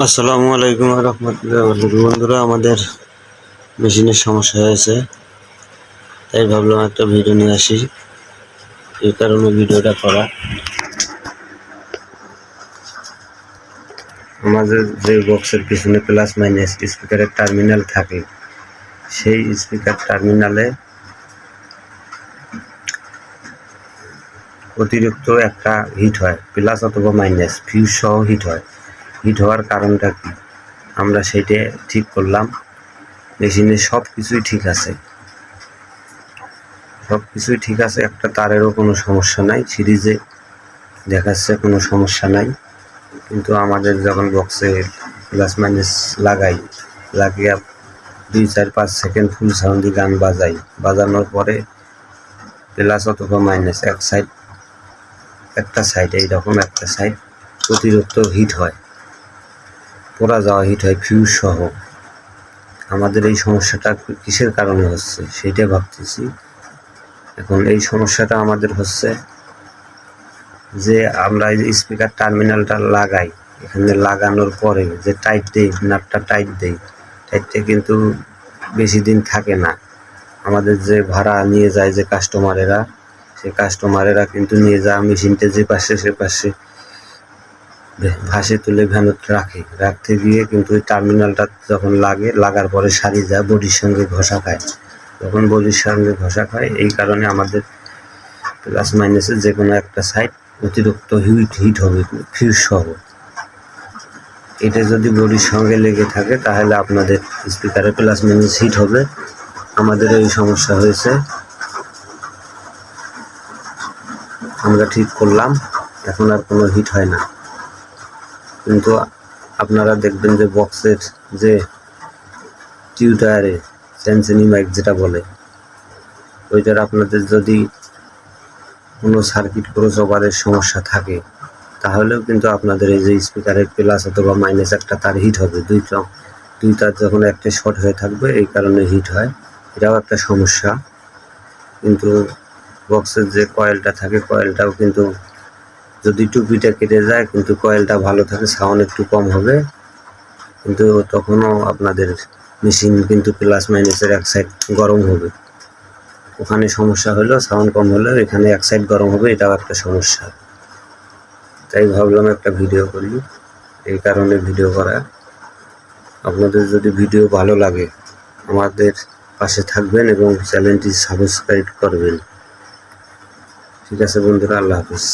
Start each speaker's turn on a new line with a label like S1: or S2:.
S1: আসসালামু আলাইকুম রহমতুল্লাহ বন্ধুরা, আমাদের মেশিনের সমস্যা হয়েছে, তাই ভাবলাম একটা ভিডিও নিয়ে আসি। এই কারণে ভিডিওটা করা। আমাদের যে বক্সের পিছনে প্লাস মাইনাস স্পিকারের টার্মিনাল থাকে, সেই স্পিকার টার্মিনালে অতিরিক্ত একটা হিট হয় প্লাস অথবা মাইনাস ফিউজ সহ হিট হয়। হিট হওয়ার কারণটা কি? আমরা সেইটা ঠিক করলাম। মেশিনে সব কিছুই ঠিক আছে। সব কিছুই ঠিক আছে, একটা তারেরও কোনো সমস্যা নাই, সিরিজে দেখাচ্ছে কোনো সমস্যা নাই। কিন্তু আমাদের যখন বক্সে প্লাস মাইনাস লাগাই, লাগিয়ে দুই, চার, পাঁচ সেকেন্ড ফুল সাউন্ডে গান বাজাই, বাজানোর পরে প্লাস অথবা মাইনাস এক সাইড একটা সাইড এইরকম একটা সাইড অতিরিক্ত হিট হয়। যাওয়া হিট হয় ফিউজ সহ। আমাদের এই সমস্যাটা কিসের কারণে হচ্ছে? সেইটা ভাবতেছি। এখন এই সমস্যাটা আমাদের হচ্ছে যে আমরা এই স্পিকার টার্মিনালটা লাগাই। এখানে লাগানোর পরে যে টাইট দেই নাটটা টাইট দেই টাইটটা কিন্তু বেশি দিন থাকে না। আমাদের যে ভাড়া নিয়ে যায় যে কাস্টমারেরা সে কাস্টমারেরা কিন্তু নিয়ে যাওয়া মেশিনটা যে পাশে, সে পাশে ভাসে তুলে ভ্যানত রাখে। রাখতে গিয়ে কিন্তু ওই টার্মিনালটা যখন লাগে, লাগার পরে সারি যায়, বডির সঙ্গে ঘষা খায়। তখন বডির সঙ্গে ঘষা খায়, এই কারণে আমাদের প্লাস মাইনাসের যে কোনো একটা সাইড অতিরিক্ত হিট হিট হবে ফিউজ সহ। এটা যদি বডির সঙ্গে লেগে থাকে, তাহলে আপনাদের স্পিকারে প্লাস মাইনাস হিট হবে। আমাদের এই সমস্যা হয়েছে। আমরা ঠিক করলাম, এখন আর কোনো হিট হয় না। কিন্তু আপনারা দেখবেন যে বক্সের যে টিউটারে সেন্সিনি মাইক যেটা বলে, ওইটার আপনাদের যদি কোনো সার্কিট ক্রস ওভারের সমস্যা থাকে, তাহলেও কিন্তু আপনাদের এই যে স্পিকারের প্লাস অথবা মাইনাস একটা তার হিট হবে। দুইটা দুই তার যখন একটা শর্ট হয়ে থাকবে, এই কারণে হিট হয়। এটাও একটা সমস্যা। কিন্তু বক্সের যে কয়েলটা থাকে কয়েলটাও কিন্তু যদি টুপিটা কেটে যায়, কিন্তু কয়েলটা ভালো থাকে, সাউন্ড একটু কম হবে। কিন্তু তখনও আপনাদের মেশিন কিন্তু প্লাস মাইনাসের এক সাইড গরম হবে। ওখানে সমস্যা হলো সাউন্ড কম হলেও এখানে এক সাইড গরম হবে, এটাও একটা সমস্যা। তাই ভাবলাম একটা ভিডিও করি। এই কারণে ভিডিও করা। আপনাদের যদি ভিডিও ভালো লাগে, আমাদের পাশে থাকবেন এবং চ্যানেলটি সাবস্ক্রাইব করবেন। ঠিক আছে বন্ধুরা, আল্লাহ হাফিজ।